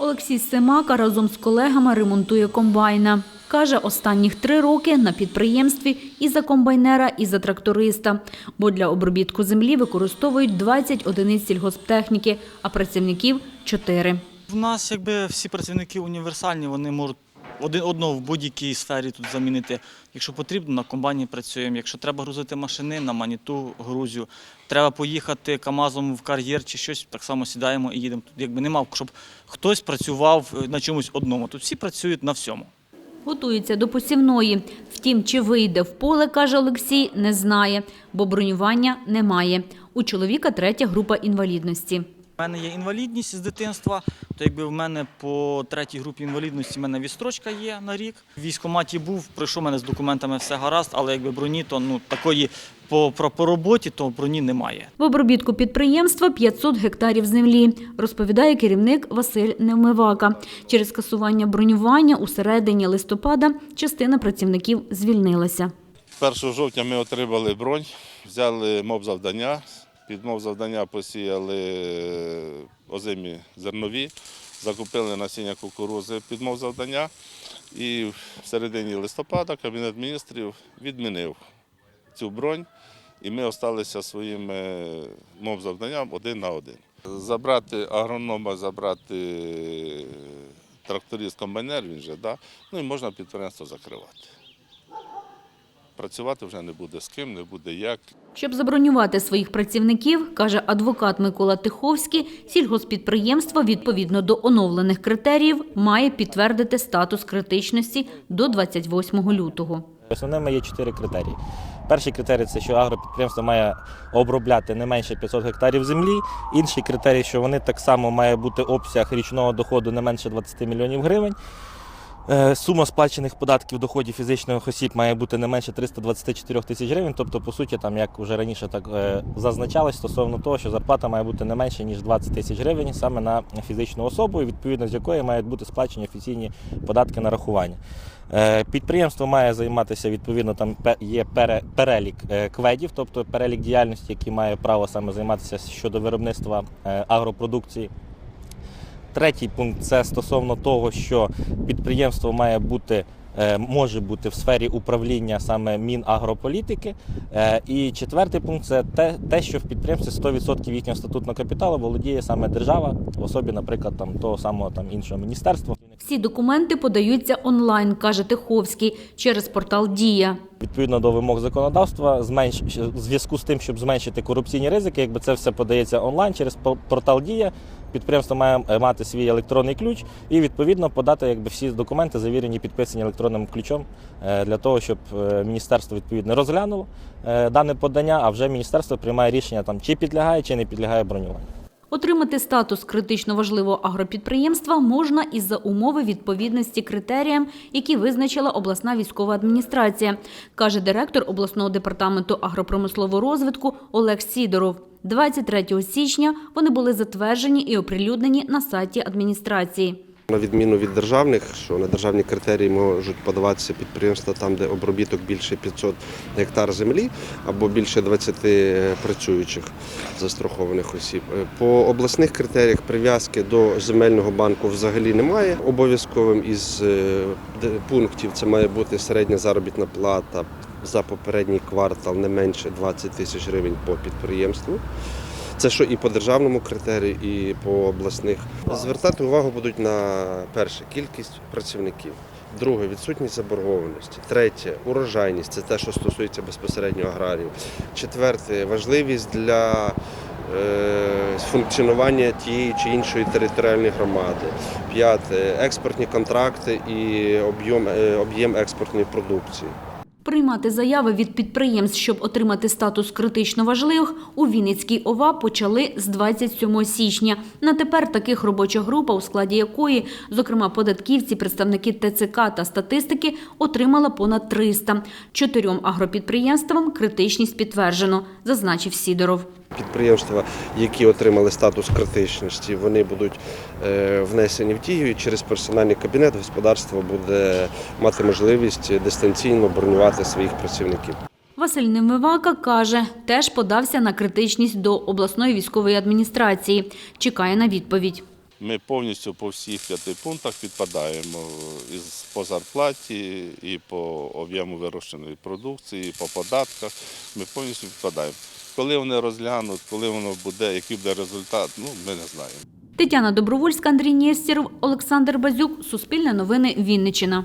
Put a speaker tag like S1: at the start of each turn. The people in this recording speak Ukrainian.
S1: Олексій Семака разом з колегами ремонтує комбайна. Каже, останніх три роки на підприємстві і за комбайнера, і за тракториста. Бо для обробітку землі використовують 20 одиниць сільгосптехніки, а працівників – 4.
S2: В нас якби всі працівники універсальні, вони можуть один одного в будь-якій сфері тут замінити. Якщо потрібно, на комбайні працюємо. Якщо треба грузити машини, на маніту грузю. Треба поїхати КАМАЗом в кар'єр чи щось, так само сідаємо і їдемо. Тут якби нема, щоб хтось працював е, на чомусь одному. Тут всі працюють на всьому.
S1: Готується до посівної. Втім, чи вийде в поле, каже Олексій, не знає, бо бронювання немає. У чоловіка третя група інвалідності.
S2: У мене є інвалідність з дитинства, то якби в мене по третій групі інвалідності в мене відстрочка є на рік. В військкоматі був, пройшов мене з документами все гаразд, але якби броні, то ну такої по, по, по роботі, то броні немає.
S1: В обробітку підприємства 500 гектарів землі, розповідає керівник Василь Невмивака. Через скасування бронювання у середині листопада частина працівників звільнилася.
S3: 1 жовтня ми отримали бронь, взяли моб завдання. Під мов завдання посіяли е, озимі зернові, закупили насіння кукурузи під мов завдання. І в середині листопада Кабінет міністрів відмінив цю бронь, і ми залишилися своїм е, мов завданням один на один. Забрати агронома, забрати е, тракторист комбайнер, він же, да? ну і можна підприємство закривати. Працювати вже не буде з ким, не буде як.
S1: Щоб забронювати своїх працівників, каже адвокат Микола Тиховський, сільгоспідприємство відповідно до оновлених критеріїв має підтвердити статус критичності до 28 лютого.
S4: Основними є чотири критерії. Перший критерій це що агропідприємство має обробляти не менше 500 гектарів землі. Інший критерій, що вони так само має бути обсяг річного доходу не менше 20 мільйонів гривень. Е, Сума сплачених податків доходів фізичних осіб має бути не менше 324 тисяч гривень. Тобто, по суті, там як вже раніше так е, зазначалось стосовно того, що зарплата має бути не менше ніж 20 тисяч гривень саме на фізичну особу, відповідно з якої мають бути сплачені офіційні податки нарахування. Е, Підприємство має займатися відповідно. Там є пере- перелік кведів, тобто перелік діяльності, які має право саме займатися щодо виробництва агропродукції. Третій пункт це стосовно того, що підприємство має бути. е, Може бути в сфері управління саме Мінагрополітики. Е, І четвертий пункт це те, те, що в підприємстві 100% їхнього статутного капіталу володіє саме держава, в особі, наприклад, там того самого там іншого міністерства.
S1: Всі документи подаються онлайн, каже Тиховський, через портал Дія.
S4: Відповідно до вимог законодавства, зменш... зв'язку з тим, щоб зменшити корупційні ризики, якби це все подається онлайн через портал Дія. Підприємство має е, мати свій електронний ключ і відповідно подати якби всі документи, завірені, підписані електронним ключом, е, для того, щоб е, міністерство відповідно розглянуло дане подання, а вже міністерство приймає рішення там чи підлягає, чи не підлягає бронюванню.
S1: Отримати статус критично важливого агропідприємства можна із-за умови відповідності критеріям, які визначила обласна військова адміністрація, каже директор обласного департаменту агропромислового розвитку Олег Сідоров. 23 січня вони були затверджені і оприлюднені на сайті адміністрації.
S5: На відміну від державних, що на державні критерії можуть подаватися підприємства там, де обробіток більше 500 гектар землі або більше 20 працюючих застрахованих осіб. Е, По обласних критеріях прив'язки до земельного банку взагалі немає. Обов'язковим із е, пунктів це має бути середня заробітна плата за попередній квартал не менше 20 тисяч гривень по підприємству. Це що і по державному критерію, і по обласних. Звертати увагу будуть на перше кількість працівників. Друге відсутність заборгованості. Третє урожайність це те, що стосується безпосередньо аграріїв. Четверте важливість для е, функціонування тієї чи іншої територіальної громади. П'яте експортні контракти і об'єм е, об'єм експортної продукції.
S1: Приймати заяви від підприємств, щоб отримати статус критично важливих, у Вінницькій ОВА почали з 27 січня. На тепер таких робоча група, у складі якої, зокрема, податківці, представники ТЦК та статистики, отримала понад 300. Чотирьом агропідприємствам критичність підтверджено, зазначив Сідоров.
S5: Підприємства, які отримали статус критичності, вони будуть е, внесені в дію і через персональний кабінет господарство буде мати можливість дистанційно бронювати своїх працівників.
S1: Василь Немивака каже, теж подався на критичність до обласної військової адміністрації. Чекає на відповідь.
S3: Ми повністю по всіх п'яти пунктах підпадаємо по зарплаті і по об'єму вирощеної продукції, і по податках. Ми повністю підпадаємо. Коли вони розглянуть, коли воно буде, який буде результат, ну ми не знаємо.
S1: Тетяна Добровольська, Андрій Нєстєров, Олександр Базюк. Суспільне новини Вінниччина.